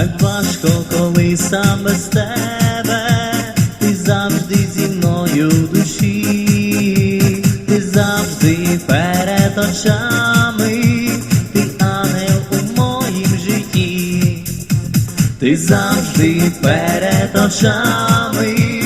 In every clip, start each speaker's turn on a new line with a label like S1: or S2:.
S1: Так важко, коли сам без тебе, ти завжди зі мною в душі, ти завжди перед очами, ти ангел у моїм житті, ти завжди перед очами,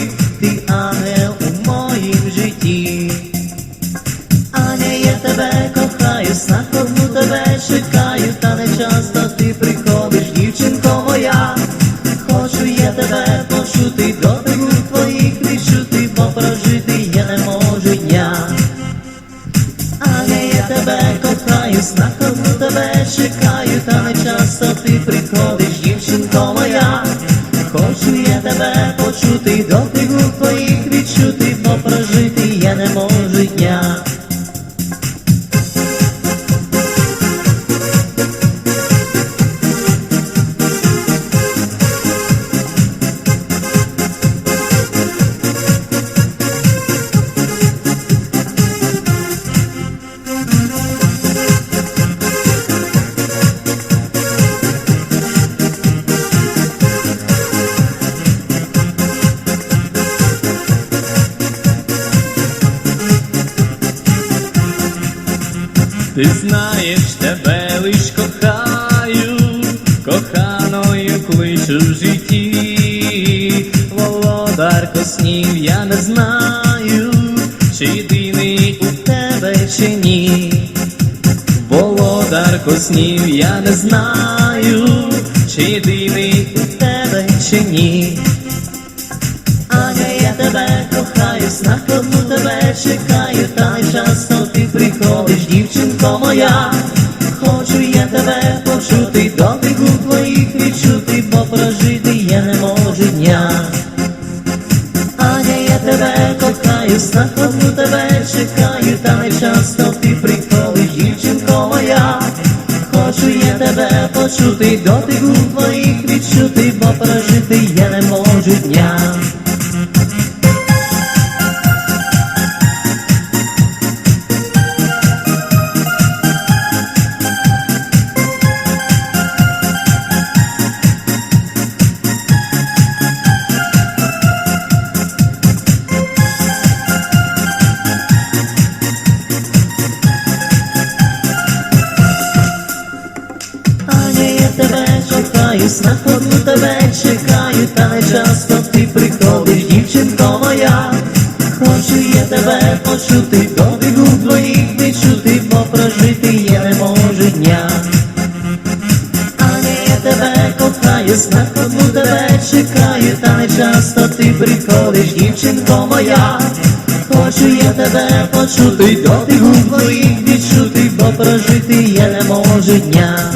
S1: Тебе кохаю, знаком тебе чекаю, та не часто ти приходиш, дівчинко моя. Хочу я тебе почути, дотику твоїх відчути, бо прожити я не можу дня. Ти знаєш, тебе лиш кохаю, коханою кличу в житті, володарко снів я не знаю, чи єдиний у тебе чи ні. Володарко снів я не знаю, чи єдиний у тебе чи ні. Аня, я тебе кохаю, знаком тебе чекаю, та й часто ти приходиш, дівчинко моя. Хочу я тебе почути, дотику твоїх відчути, бо прожити я не можу дня. Аня, я тебе кохаю, знаком тебе чекаю, та й часто ти приходиш, дівчинко моя. Хочу я тебе почути, дотику твоїх відчути, бо прожити я не можу дня. Тебе кохаю, знаходну тебе чекаю, та не часто ти приходиш, дівчинко моя. Хочу я тебе почути, дотику твоїх відчути, бо прожити я не можу дня. Аня, я тебе кохаю, знаходну тебе чекаю, та не часто ти приходиш, дівчинко моя. Хочу я тебе почути, дотику твоїх відчути, бо прожити я не можу дня.